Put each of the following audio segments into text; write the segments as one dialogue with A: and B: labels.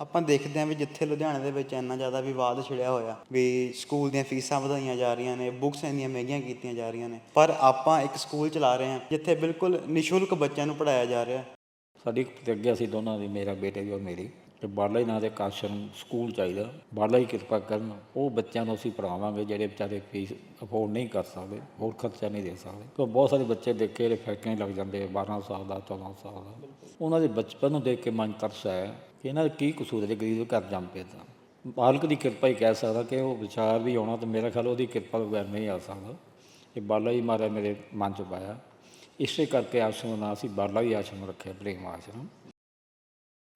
A: ਆਪਾਂ ਦੇਖਦੇ ਹਾਂ ਵੀ ਜਿੱਥੇ ਲੁਧਿਆਣੇ ਦੇ ਵਿੱਚ ਇੰਨਾ ਜ਼ਿਆਦਾ ਵਿਵਾਦ ਛਿੜਿਆ ਹੋਇਆ, ਵੀ ਸਕੂਲ ਦੀਆਂ ਫੀਸਾਂ ਵਧਾਈਆਂ ਜਾ ਰਹੀਆਂ ਨੇ, ਬੁੱਕਸ ਇੰਨੀਆਂ ਮਹਿੰਗੀਆਂ ਕੀਤੀਆਂ ਜਾ ਰਹੀਆਂ ਨੇ, ਪਰ ਆਪਾਂ ਇੱਕ ਸਕੂਲ ਚਲਾ ਰਹੇ ਹਾਂ ਜਿੱਥੇ ਬਿਲਕੁਲ ਨਿਸ਼ੁਲਕ ਬੱਚਿਆਂ ਨੂੰ ਪੜਾਇਆ ਜਾ ਰਿਹਾ।
B: ਸਾਡੀ ਪ੍ਰਤੀਗਿਆ ਸੀ ਦੋਨਾਂ ਦੀ, ਮੇਰਾ ਬੇਟੇ ਦੀ ਔਰ ਮੇਰੀ, ਤੇ ਬਾਲਾ ਹੀ ਨਾਂ ਦੇ ਕਾਸ਼ਰਮ ਸਕੂਲ ਚਾਹੀਦਾ ਬਾਲਾ ਹੀ ਕਿਰਪਾ ਕਰਨ, ਉਹ ਬੱਚਿਆਂ ਨੂੰ ਅਸੀਂ ਪੜਾਵਾਂਗੇ ਜਿਹੜੇ ਵਿਚਾਰੇ ਫੀਸ ਅਫੋਰਡ ਨਹੀਂ ਕਰ ਸਕਦੇ, ਹੋਰ ਖਰਚਾ ਨਹੀਂ ਦੇ ਸਕਦੇ। ਕਿਉਂ ਬਹੁਤ ਸਾਰੇ ਬੱਚੇ ਦੇਖੇ ਜਿਹੜੇ ਫੈਕਟਰੀਆਂ ਲੱਗ ਜਾਂਦੇ 12 ਸਾਲ ਦਾ 14 ਸਾਲ ਦਾ। ਉਹਨਾਂ ਦੇ ਬਚਪਨ ਨੂੰ ਦੇਖ ਕੇ ਮਨ ਤਰਸ ਆਇਆ। ਕਿ ਇਹਨਾਂ ਦਾ ਕੀ ਕਸੂਰ ਹੈ ਜੇ ਗਰੀਬ ਘਰ ਜੰਮ ਪਏ ਤਾਂ। ਮਾਲਕ ਦੀ ਕਿਰਪਾ ਹੀ ਕਹਿ ਸਕਦਾ ਕਿ ਉਹ ਵਿਚਾਰ ਵੀ ਆਉਣਾ ਤੇ ਮੇਰਾ ਖਿਆਲ ਉਹਦੀ ਕਿਰਪਾ ਤੋਂ ਬਗੈਰ ਨਹੀਂ ਆ ਸਕਦਾ। ਇਹ ਬਾਲਾ ਹੀ ਮਾਰਿਆ ਮੇਰੇ ਮਨ 'ਚ ਪਾਇਆ। ਇਸੇ ਕਰਕੇ ਆਸ਼ਰਮ ਦਾ ਅਸੀਂ ਬਾਲਾ ਹੀ ਆਸ਼ਰਮ ਰੱਖਿਆ, ਪ੍ਰੇਮ ਆਸ਼ਰਮ।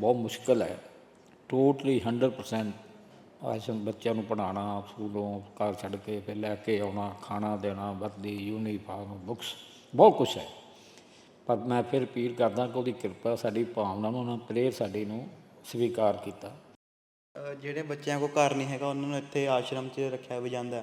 B: ਬਹੁਤ ਮੁਸ਼ਕਲ ਹੈ। ਟੋਟਲੀ 100% ਆਸ਼ਰਮ ਬੱਚਿਆਂ ਨੂੰ ਪੜ੍ਹਾਉਣਾ, ਸਕੂਲੋਂ ਘਰ ਛੱਡ ਕੇ ਫਿਰ ਲੈ ਕੇ ਆਉਣਾ, ਖਾਣਾ ਦੇਣਾ, ਵਰਦੀ ਯੂਨੀਫਾਰਮ ਬੁੱਕਸ ਬਹੁਤ ਕੁਝ ਹੈ। ਪਰ ਮੈਂ ਫਿਰ ਅਪੀਲ ਕਰਦਾ ਕਿ ਉਹਦੀ ਕਿਰਪਾ, ਸਾਡੀ ਭਾਵਨਾ ਨੂੰ, ਉਹਨਾਂ ਪ੍ਰੇਰ ਸਾਡੀ ਨੂੰ ਸਵੀਕਾਰ ਕੀਤਾ।
A: ਜਿਹੜੇ ਬੱਚਿਆਂ ਕੋਲ ਘਰ ਨਹੀਂ ਹੈਗਾ ਉਹਨਾਂ ਨੂੰ ਇੱਥੇ ਆਸ਼ਰਮ 'ਚ ਰੱਖਿਆ ਵੀ ਜਾਂਦਾ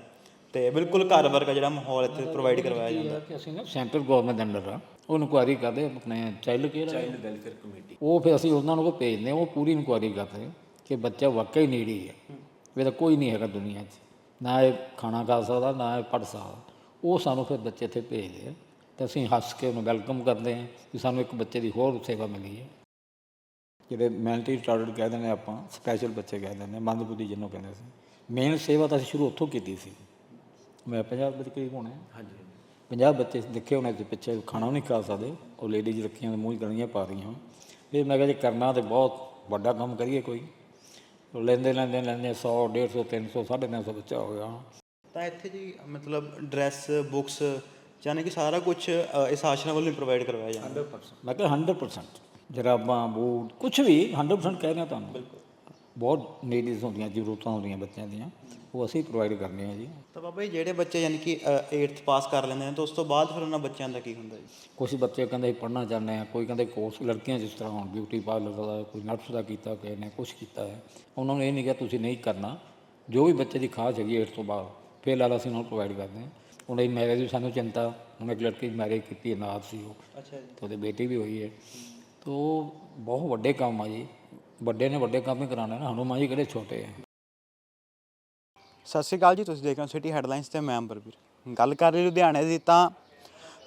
A: ਤੇ ਬਿਲਕੁਲ ਘਰ ਵਰਗਾ ਜਿਹੜਾ ਮਾਹੌਲ ਇੱਥੇ ਪ੍ਰੋਵਾਈਡ ਕਰਵਾਇਆ ਜਾਂਦਾ।
B: ਕਿ ਅਸੀਂ ਨਾ ਸੈਂਟਰਲ ਗਵਰਨਮੈਂਟ ਅੰਡਰ ਆ ਉਹ ਇਨਕੁਆਇਰੀ ਕਰਦੇ ਆਪਣੇ child care child welfare committee ਉਹ ਫਿਰ ਅਸੀਂ ਉਹਨਾਂ ਨੂੰ ਭੇਜਦੇ ਹਾਂ ਉਹ ਪੂਰੀ ਇਨਕੁਆਇਰੀ ਕਰਦੇ ਕਿ ਬੱਚਾ ਵਾਕਈ ਨੀਡੀ ਹੈ ਤਾਂ ਕੋਈ ਨਹੀਂ ਹੈਗਾ ਦੁਨੀਆ 'ਚ ਨਾ ਇਹ ਖਾਣਾ ਖਾ ਸਕਦਾ ਨਾ ਇਹ ਪੜ੍ਹ ਸਕਦਾ। ਉਹ ਸਾਨੂੰ ਫਿਰ ਬੱਚੇ ਇੱਥੇ ਭੇਜਦੇ ਆ ਤੇ ਅਸੀਂ ਹੱਸ ਕੇ ਉਹਨੂੰ ਵੈਲਕਮ ਕਰਦੇ ਹਾਂ ਕਿ ਸਾਨੂੰ ਇੱਕ ਬੱਚੇ ਦੀ ਹੋਰ ਸੇਵਾ ਮਿਲੀ ਹੈ। ਜਿਹੜੇ ਮੈਂਟਲੀ ਰਿਟਾਰਡਡ ਕਹਿ ਦਿੰਦੇ ਆਪਾਂ ਸਪੈਸ਼ਲ ਬੱਚੇ ਕਹਿ ਦਿੰਦੇ ਮੰਦਬੁੱਧੀ ਜਿਹਨੂੰ ਕਹਿੰਦੇ ਸੀ। ਮੇਨ ਸੇਵਾ ਤਾਂ ਅਸੀਂ ਸ਼ੁਰੂ ਉੱਥੋਂ ਕੀਤੀ ਸੀ। ਮੈਂ ਪੰਜਾਬ ਵਿੱਚ ਕਰੀਬ ਹੋਣੇ ਹਾਂਜੀ 50 ਬੱਚੇ ਦੇਖੇ ਹੋਣੇ ਤੇ ਪਿੱਛੇ ਖਾਣਾ ਨਹੀਂ ਖਾ ਸਕਦੇ। ਉਹ ਲੇਡੀਜ਼ ਰੱਖੀਆਂ ਤੇ ਮੂੰਹ ਗਲੀਆਂ ਪਾ ਰਹੀਆਂ। ਫਿਰ ਮੈਂ ਕਿਹਾ ਜੇ ਕਰਨਾ ਤੇ ਬਹੁਤ ਵੱਡਾ ਕੰਮ ਕਰੀਏ ਕੋਈ। ਲੈਂਦੇ ਲੈਂਦੇ ਲੈਂਦੇ 100 150 300 350 ਬੱਚਾ ਹੋ ਗਿਆ।
A: ਤਾਂ ਇੱਥੇ ਜੀ ਮਤਲਬ ਡਰੈਸ ਬੁੱਕਸ ਯਾਨੀ ਕਿ ਸਾਰਾ ਕੁਝ ਇਸ ਆਸ਼ਰਮ ਵੱਲੋਂ ਪ੍ਰੋਵਾਈਡ ਕਰਵਾਇਆ ਜਾਂਦਾ। ਹੈ।
B: ਮੈਂ ਕਿਹਾ 100% ਜਰਾਬਾਂ ਬੂਟ ਕੁਝ ਵੀ 100% ਕਹਿ ਰਿਹਾ ਤੁਹਾਨੂੰ। ਬਹੁਤ ਨੀਡਸ ਹੁੰਦੀਆਂ ਜ਼ਰੂਰਤਾਂ ਹੁੰਦੀਆਂ ਬੱਚਿਆਂ ਦੀਆਂ। ਉਹ ਅਸੀਂ ਪ੍ਰੋਵਾਈਡ ਕਰਨੇ ਆ ਜੀ।
A: ਤਾਂ ਬਾਬਾ ਜੀ ਜਿਹੜੇ ਬੱਚੇ ਯਾਨੀ ਕਿ 8th ਪਾਸ ਕਰ ਲੈਂਦੇ ਨੇ ਤਾਂ ਉਸ ਤੋਂ ਬਾਅਦ ਫਿਰ ਉਹਨਾਂ ਬੱਚਿਆਂ ਦਾ ਕੀ ਹੁੰਦਾ ਜੀ?
B: ਕੁਝ ਬੱਚੇ ਕਹਿੰਦੇ ਪੜ੍ਹਨਾ ਚਾਹੁੰਦੇ ਆ ਕੋਈ ਕਹਿੰਦੇ ਕੋਰਸ ਲੜਕੀਆਂ ਜਿਸ ਤਰ੍ਹਾਂ ਹੁਣ ਬਿਊਟੀ ਪਾਰਲਰ ਦਾ ਕੋਈ ਨਰਸ ਦਾ ਕੀਤਾ ਕਿਸੇ ਨੇ ਕੁਝ ਕੀਤਾ ਹੈ। ਉਹਨਾਂ ਨੂੰ ਇਹ ਨਹੀਂ ਕਿਹਾ ਤੁਸੀਂ ਨਹੀਂ ਕਰਨਾ। ਜੋ ਵੀ ਬੱਚੇ ਦੀ ਖਾਸ ਹੈਗੀ 8 ਤੋਂ ਬਾਅਦ ਫਿਰ ਲਾਲਾ ਅਸੀਂ ਉਹਨਾਂ ਨੂੰ ਪ੍ਰੋਵਾਈਡ ਕਰਦੇ ਹਾਂ। ਹੁਣ ਇਹ ਮੈਰਿਜ ਦੀ ਸਾਨੂੰ ਚਿੰਤਾ ਹੁਣ ਇੱਕ ਲੜਕੀ ਦੀ ਮੈਰਿਜ ਕੀਤੀ ਨਾਲ ਸੀ ਉਹ।
A: ਅੱਛਾ ਜੀ।
B: ਤੇ ਉਹਦੇ ਬੇਟੀ ਵੀ ਹੋਈ ਹੈ। ਤੋ ਬਹੁਤ ਵੱਡੇ ਕੰਮ ਆ ਜੀ। ਵੱਡੇ ਨੇ ਵੱਡੇ ਕੰਮ ਹੀ ਕਰਾਣੇ ਨਾ। ਹਨੂੰਮਾਨ ਜੀ ਕਿਹੜੇ ਛੋਟੇ ਆ।
A: ਸਤਿ ਸ਼੍ਰੀ ਅਕਾਲ ਜੀ, ਤੁਸੀਂ ਦੇਖ ਰਹੇ ਹੋ ਸਿਟੀ ਹੈਡਲਾਈਨਸ ਤੇ ਮੈਂ ਅੰਬਰਵੀਰ ਗੱਲ ਕਰ ਰਹੇ ਲੁਧਿਆਣੇ ਦੀ ਤਾਂ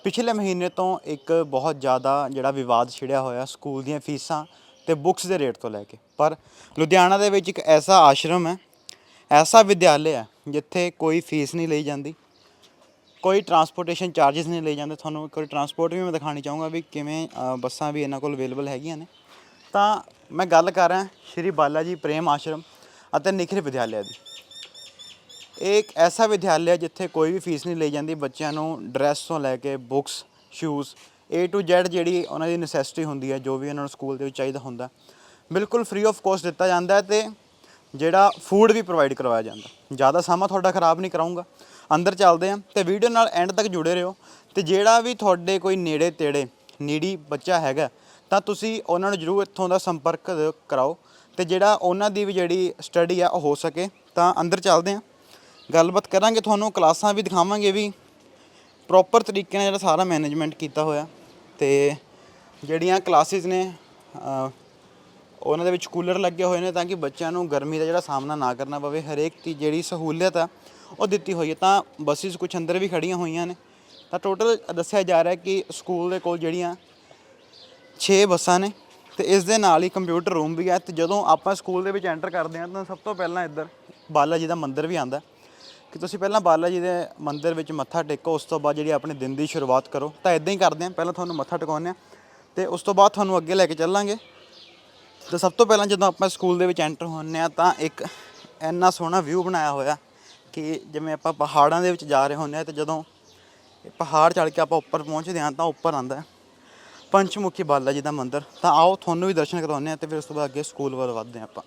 A: ਪਿਛਲੇ ਮਹੀਨੇ ਤੋਂ ਇੱਕ ਬਹੁਤ ਜ਼ਿਆਦਾ ਜਿਹੜਾ ਵਿਵਾਦ ਛਿੜਿਆ ਹੋਇਆ ਸਕੂਲ ਦੀਆਂ ਫੀਸਾਂ ਤੇ ਬੁੱਕਸ ਦੇ ਰੇਟ ਤੋਂ ਲੈ ਕੇ। ਪਰ ਲੁਧਿਆਣਾ ਦੇ ਵਿੱਚ ਇੱਕ ਐਸਾ ਆਸ਼ਰਮ ਹੈ, ਐਸਾ ਵਿਦਿਆਲਿਆ ਹੈ ਜਿੱਥੇ ਕੋਈ ਫੀਸ ਨਹੀਂ ਲਈ ਜਾਂਦੀ। ਕੋਈ ਟਰਾਂਸਪੋਰਟੇਸ਼ਨ ਚਾਰजेस ਨਹੀਂ ਲਏ ਜਾਂਦੇ। ਤੁਹਾਨੂੰ ਕੋਈ ਟਰਾਂਸਪੋਰਟ ਵੀ ਮੈਂ ਦਿਖਾਣੀ ਚਾਹੂੰਗਾ ਵੀ ਕਿਵੇਂ ਅ, ਬੱਸਾਂ ਵੀ ਇਹਨਾਂ ਕੋਲ ਅਵੇਲੇਬਲ ਹੈਗੀਆਂ ਨੇ। ਤਾਂ ਮੈਂ ਗੱਲ ਕਰ ਰਿਹਾ ਸ਼੍ਰੀ ਬਾਲਾ ਜੀ ਪ੍ਰੇਮ ਆਸ਼ਰਮ ਅਤੇ ਨਿਖਰ ਵਿਦਿਆਲਿਆ ਦੀ। ਇਹ ਇੱਕ ਐਸਾ ਵਿਦਿਆਲਿਆ ਜਿੱਥੇ ਕੋਈ ਵੀ ਫੀਸ ਨਹੀਂ ਲਈ ਜਾਂਦੀ। ਬੱਚਿਆਂ ਨੂੰ ਡਰੈਸ ਤੋਂ ਲੈ ਕੇ books shoes A to Z ਜਿਹੜੀ ਉਹਨਾਂ ਦੀ ਨੈਸੈਸਿਟੀ ਹੁੰਦੀ ਹੈ ਜੋ ਵੀ ਉਹਨਾਂ ਨੂੰ ਸਕੂਲ ਦੇ ਵਿੱਚ ਚਾਹੀਦਾ ਹੁੰਦਾ ਬਿਲਕੁਲ ਫ੍ਰੀ ਆਫ ਕੋਸਟ ਦਿੱਤਾ ਜਾਂਦਾ ਹੈ ਤੇ ਜਿਹੜਾ ਫੂਡ ਵੀ ਪ੍ਰੋਵਾਈਡ ਕਰਵਾਇਆ ਜਾਂਦਾ। ਜ਼ਿਆਦਾ ਸਮਾਂ ਤੁਹਾਡਾ ਖਰਾਬ ਨਹੀਂ ਕਰਾਉਂਗਾ ਅੰਦਰ ਚੱਲਦੇ ਹਾਂ ਤੇ ਵੀਡੀਓ ਨਾਲ ਐਂਡ ਤੱਕ ਜੁੜੇ ਰਹੋ ਤੇ ਜਿਹੜਾ ਵੀ ਤੁਹਾਡੇ ਕੋਈ ਨੇੜੇ ਤੇੜੇ ਨੀਡੀ ਬੱਚਾ ਹੈਗਾ, ਤਾਂ ਤੁਸੀਂ ਉਹਨਾਂ ਨੂੰ ਜਰੂਰ ਇੱਥੋਂ ਦਾ ਸੰਪਰਕ ਕਰਾਓ ਤੇ ਜਿਹੜਾ ਉਹਨਾਂ ਦੀ ਵੀ ਜਿਹੜੀ ਸਟੱਡੀ ਆ ਉਹ ਹੋ ਸਕੇ, ਤਾਂ ਅੰਦਰ ਚੱਲਦੇ ਹਾਂ ਗੱਲਬਾਤ ਕਰਾਂਗੇ ਤੁਹਾਨੂੰ, ਕਲਾਸਾਂ ਵੀ ਦਿਖਾਵਾਂਗੇ ਵੀ ਪ੍ਰੋਪਰ ਤਰੀਕੇ ਨਾਲ ਜਿਹੜਾ ਸਾਰਾ ਮੈਨੇਜਮੈਂਟ ਕੀਤਾ ਹੋਇਆ ਤੇ ਜਿਹੜੀਆਂ ਕਲਾਸਿਸ ਨੇ ਉਹਨਾਂ ਦੇ ਵਿੱਚ ਕੂਲਰ ਲੱਗੇ ਹੋਏ ਨੇ ਤਾਂ ਕਿ ਬੱਚਿਆਂ ਨੂੰ ਗਰਮੀ ਦਾ ਜਿਹੜਾ ਸਾਹਮਣਾ ਨਾ ਕਰਨਾ ਪਵੇ, ਹਰੇਕ ਦੀ ਜਿਹੜੀ ਸਹੂਲਤ ਆ ਉਹ ਦਿੱਤੀ ਹੋਈ ਹੈ। ਤਾਂ ਬੱਸਿਸ ਕੁਝ ਅੰਦਰ ਵੀ ਖੜੀਆਂ ਹੋਈਆਂ ਨੇ। ਤਾਂ ਟੋਟਲ ਦੱਸਿਆ ਜਾ ਰਿਹਾ ਕਿ ਸਕੂਲ ਦੇ ਕੋਲ ਜਿਹੜੀਆਂ 6 ਬੱਸਾਂ ਨੇ ਤੇ ਇਸ ਦੇ ਨਾਲ ਹੀ ਕੰਪਿਊਟਰ ਰੂਮ ਵੀ ਹੈ ਤੇ ਜਦੋਂ ਆਪਾਂ ਸਕੂਲ ਦੇ ਵਿੱਚ ਐਂਟਰ ਕਰਦੇ ਹਾਂ ਤਾਂ ਸਭ ਤੋਂ ਪਹਿਲਾਂ ਇੱਧਰ ਬਾਲਾ ਜੀ ਦਾ ਮੰਦਿਰ ਵੀ ਆਂਦਾ ਕਿ ਤੁਸੀਂ ਪਹਿਲਾਂ ਬਾਲਾ ਜੀ ਦੇ ਮੰਦਿਰ ਵਿੱਚ ਮੱਥਾ ਟੇਕੋ, ਉਸ ਤੋਂ ਬਾਅਦ ਜਿਹੜੀ ਆਪਣੇ ਦਿਨ ਦੀ ਸ਼ੁਰੂਆਤ ਕਰੋ। ਤਾਂ ਇਦਾਂ ਹੀ ਕਰਦੇ ਹਾਂ, ਪਹਿਲਾਂ ਤੁਹਾਨੂੰ ਮੱਥਾ ਟਿਕਾਉਂਦੇ ਹਾਂ ਤੇ ਉਸ ਤੋਂ ਬਾਅਦ ਤੁਹਾਨੂੰ ਅੱਗੇ ਲੈ ਕੇ ਚੱਲਾਂਗੇ। ਤਾਂ ਸਭ ਤੋਂ ਪਹਿਲਾਂ ਜਦੋਂ ਆਪਾਂ ਸਕੂਲ ਦੇ ਵਿੱਚ ਐਂਟਰ ਹੁੰਨੇ ਆ ਤਾਂ ਇੱਕ ਇੰਨਾ ਸੋਹਣਾ ਵਿਊ ਬਣਾਇਆ ਹੋਇਆ ਕਿ ਜਿਵੇਂ ਆਪਾਂ ਪਹਾੜਾਂ ਦੇ ਵਿੱਚ ਜਾ ਰਹੇ ਹੁੰਦੇ ਆ ਤੇ ਜਦੋਂ ਇਹ ਪਹਾੜ ਚੜ੍ਹ ਕੇ ਆਪਾਂ ਉੱਪਰ ਪਹੁੰਚਦੇ ਹਾਂ ਤਾਂ ਉੱਪਰ ਆਂਦਾ ਪੰਚਮੁਖੀ ਬਾਲਾ ਜੀ ਦਾ ਮੰਦਿਰ। ਤਾਂ ਆਓ ਤੁਹਾਨੂੰ ਵੀ ਦਰਸ਼ਨ ਕਰਵਾਉਂਦੇ ਆ ਤੇ ਫਿਰ ਉਸ ਤੋਂ ਬਾਅਦ ਅੱਗੇ ਸਕੂਲ ਵੱਲ ਵੱਧਦੇ ਹਾਂ ਆਪਾਂ।